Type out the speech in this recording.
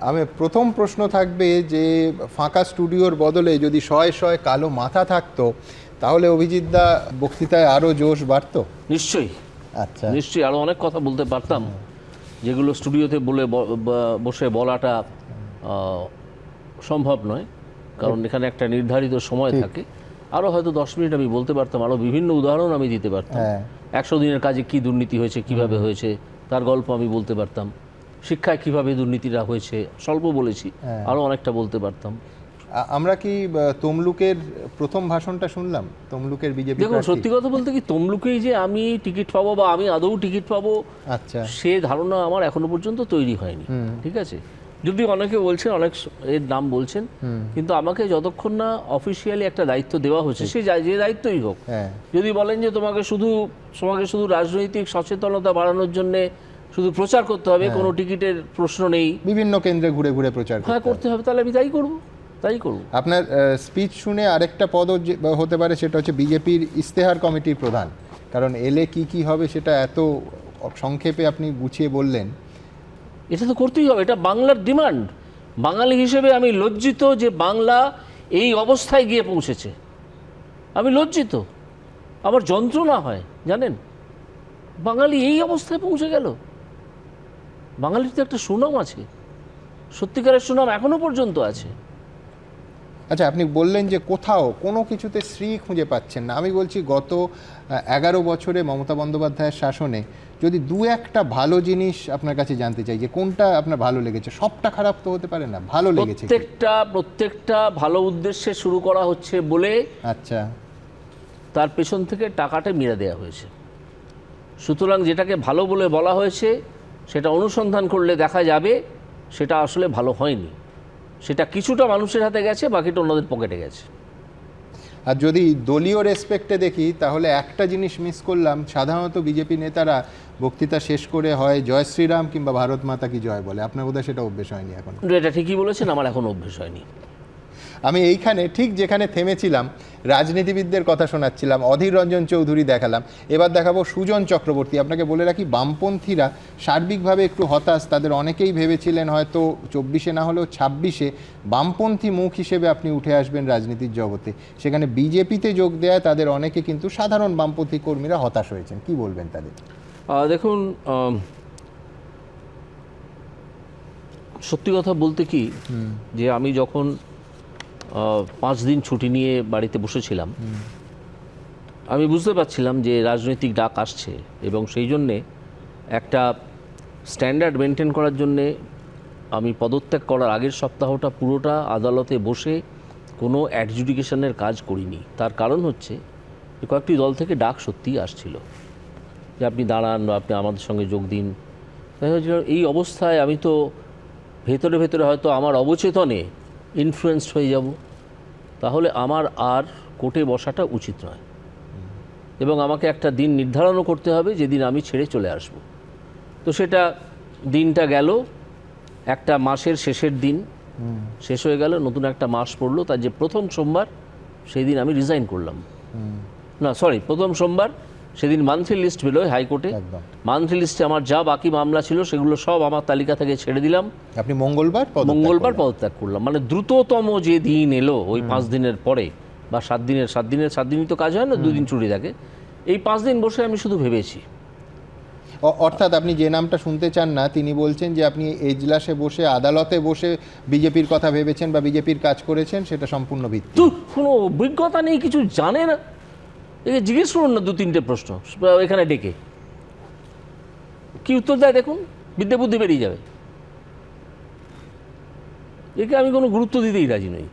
আমি প্রথম প্রশ্ন থাকবে যে ফাঁকা স্টুডিওর বদলে যদি শয়ে শয়ে কালো মাথা থাকতো তাহলে অভিজিৎ দা বক্তৃতায় আরও জোশ বাড়তো? নিশ্চয়ই। আচ্ছা। নিশ্চয়ই আরও অনেক কথা বলতে পারতাম। যেগুলো স্টুডিওতে বলে বসে বলাটা সম্ভব নয়। কারণ এখানে একটা নির্ধারিত সময় থাকে। আরও হয়তো দশ মিনিট আমি বলতে পারতাম আরও বিভিন্ন উদাহরণ আমি দিতে পারতাম। হ্যাঁ। একশো দিনের কাজে কি দুর্নীতি হয়েছে কীভাবে হয়েছে তার গল্প আমি বলতে পারতাম। শিক্ষায় কীভাবে দুর্নীতিটা হয়েছে স্বল্প বলেছি হ্যাঁ। আরও অনেকটা বলতে পারতাম। আমরা কি তমলুকের প্রথম ভাষণটা শুনলাম? তমলুকের বিজেপি দেখুন সত্যি কথা বলতে কি তমলুকেই যে আমি টিকিট পাবো বা আমি আদৌ টিকিট পাবো আচ্ছা। সে ধারণা আমার এখনও পর্যন্ত তৈরি হয়নি। ঠিক আছে? যদি অনেকে বলছেন অনেক এর নাম বলছেন কিন্তু আমাকে যতক্ষণ না অফিসিয়ালি একটা দায়িত্ব দেওয়া হচ্ছে সে যা- দায়িত্বই হোক। হ্যাঁ। যদি বলেন যে তোমাকে শুধু তোমাকে শুধু রাজনৈতিক সচেতনতা বাড়ানোর জন্য শুধু প্রচার করতে হবে কোনো টিকিটের প্রশ্ন নেই। বিভিন্ন কেন্দ্রে ঘুরে ঘুরে প্রচার হ্যাঁ করতে হবে। তাহলে আমি তাই করব তাই করব। আপনার স্পিচ শুনে আরেকটা পদও যে- হতে পারে সেটা হচ্ছে বিজেপির ইস্তেহার কমিটির প্রধান। কারণ এলে কি কি হবে সেটা এত সংক্ষেপে আপনি গুছিয়ে বললেন। এটা তো করতেই হবে এটা বাংলার ডিমান্ড। বাঙালি হিসেবে আমি লজ্জিত যে বাংলা এই অবস্থায় গিয়ে পৌঁছেছে। আমি লজ্জিত। আমার যন্ত্রণা হয় জানেন? বাঙালি এই অবস্থায় পৌঁছে গেল। বাঙালির তো একটা সুনাম আছে। সত্যিকারের সুনাম এখনও পর্যন্ত আছে। আচ্ছা আপনি বললেন যে কোথাও কোনো কিছুতে শ্রী খুঁজে পাচ্ছেন না। আমি বলছি গত এগারো বছরে মমতা বন্দ্যোপাধ্যায়ের শাসনে যদি দু একটা ভালো জিনিস আপনার কাছে জানতে চাই যে কোনটা আপনার ভালো লেগেছে? সবটা খারাপ তো হতে পারে না ভালো লেগেছে প্রত্যেকটা প্রত্যেকটা ভালো উদ্দেশ্যে শুরু করা হচ্ছে বলে আচ্ছা। তার পেছন থেকে টাকাটা মেরে দেওয়া হয়েছে। সুতরাং যেটাকে ভালো বলে বলা হয়েছে সেটা অনুসন্ধান করলে দেখা যাবে সেটা আসলে ভালো হয়নি। সেটা কিছুটা মানুষের হাতে গেছে বাকিটা অন্যদের পকেটে গেছে। আর যদি দলীয় রেসপেক্টে দেখি তাহলে একটা জিনিস মিস করলাম সাধারণত বিজেপি নেতারা বক্তৃতা শেষ করে হয় জয় শ্রীরাম কিংবা ভারত মাতা কি জয় বলে। আপনার বোধহয় সেটা অভ্যেস হয়নি এখন। এটা ঠিকই বলেছেন আমার এখন অভ্যেস হয়নি। আমি এইখানে ঠিক যেখানে থেমেছিলাম রাজনীতিবিদদের কথা শোনাচ্ছিলাম অধীর রঞ্জন চৌধুরী দেখালাম। এবার দেখাবো সুজন চক্রবর্তী। আপনাকে বলে রাখি বামপন্থীরা সার্বিকভাবে একটু হতাশ তাদের অনেকেই ভেবেছিলেন হয়তো চব্বিশে না হলেও ছাব্বিশে বামপন্থী মুখ হিসেবে আপনি উঠে আসবেন রাজনীতির জগতে। সেখানে বিজেপিতে যোগ দেয় তাদের অনেকে কিন্তু সাধারণ বামপন্থী কর্মীরা হতাশ হয়েছেন। কি বলবেন তাদের? দেখুন সত্যি কথা বলতে কি যে আমি যখন পাঁচ দিন ছুটি নিয়ে বাড়িতে বসেছিলাম। আমি বুঝতে পারছিলাম যে রাজনৈতিক ডাক আসছে এবং সেই জন্যে একটা স্ট্যান্ডার্ড মেনটেন করার জন্যে আমি পদত্যাগ করার আগের সপ্তাহটা পুরোটা আদালতে বসে কোনো অ্যাডজুডিকেশনের কাজ করিনি। তার কারণ হচ্ছে কয়েকটি দল থেকে ডাক সত্যিই আসছিল। যে আপনি দাঁড়ান বা আপনি আমাদের সঙ্গে যোগ দিন। এই অবস্থায় আমি তো ভেতরে ভেতরে হয়তো আমার অবচেতনে ইনফ্লুয়েসড হয়ে যাব তাহলে আমার আর কোর্টে বসাটা উচিত নয়। এবং আমাকে একটা দিন নির্ধারণও করতে হবে যেদিন আমি ছেড়ে চলে আসব। তো সেটা দিনটা গেল একটা মাসের শেষের দিন শেষ হয়ে গেল নতুন একটা মাস পড়ল তার যে প্রথম সোমবার সেই দিন আমি রিজাইন করলাম। না সরি প্রথম সোমবার সেদিন মান্থলি লিস্ট বেরোয় হাইকোর্টে। মান্থলি লিস্টে আমার যা বাকি মামলা ছিল সেগুলো সব আমার তালিকা থেকে ছেড়ে দিলাম। আপনি মঙ্গলবার মঙ্গলবার পদত্যাগ করলাম। মানে দ্রুততম যে দিন এলো ওই পাঁচ দিনের পরে বা সাত দিনের সাত দিনের সাত দিনই তো কাজ হয় না দুদিন ছুটি থাকে। এই পাঁচ দিন বসে আমি শুধু ভেবেছি। অর্থাৎ আপনি যে নামটা শুনতে চান না তিনি বলছেন যে আপনি এজলাসে বসে আদালতে বসে বিজেপির কথা ভেবেছেন বা বিজেপির কাজ করেছেন সেটা সম্পূর্ণ ভিত্তি কোনো অভিজ্ঞতা নেই কিছু জানে না? একে জিজ্ঞেস করুন না দু তিনটে প্রশ্ন, এখানে ডেকে। কি উত্তর দেয় দেখুন, বিদ্যা বুদ্ধি বেরিয়ে যাবে। একে আমি কোনো গুরুত্ব দিতেই রাজি নই।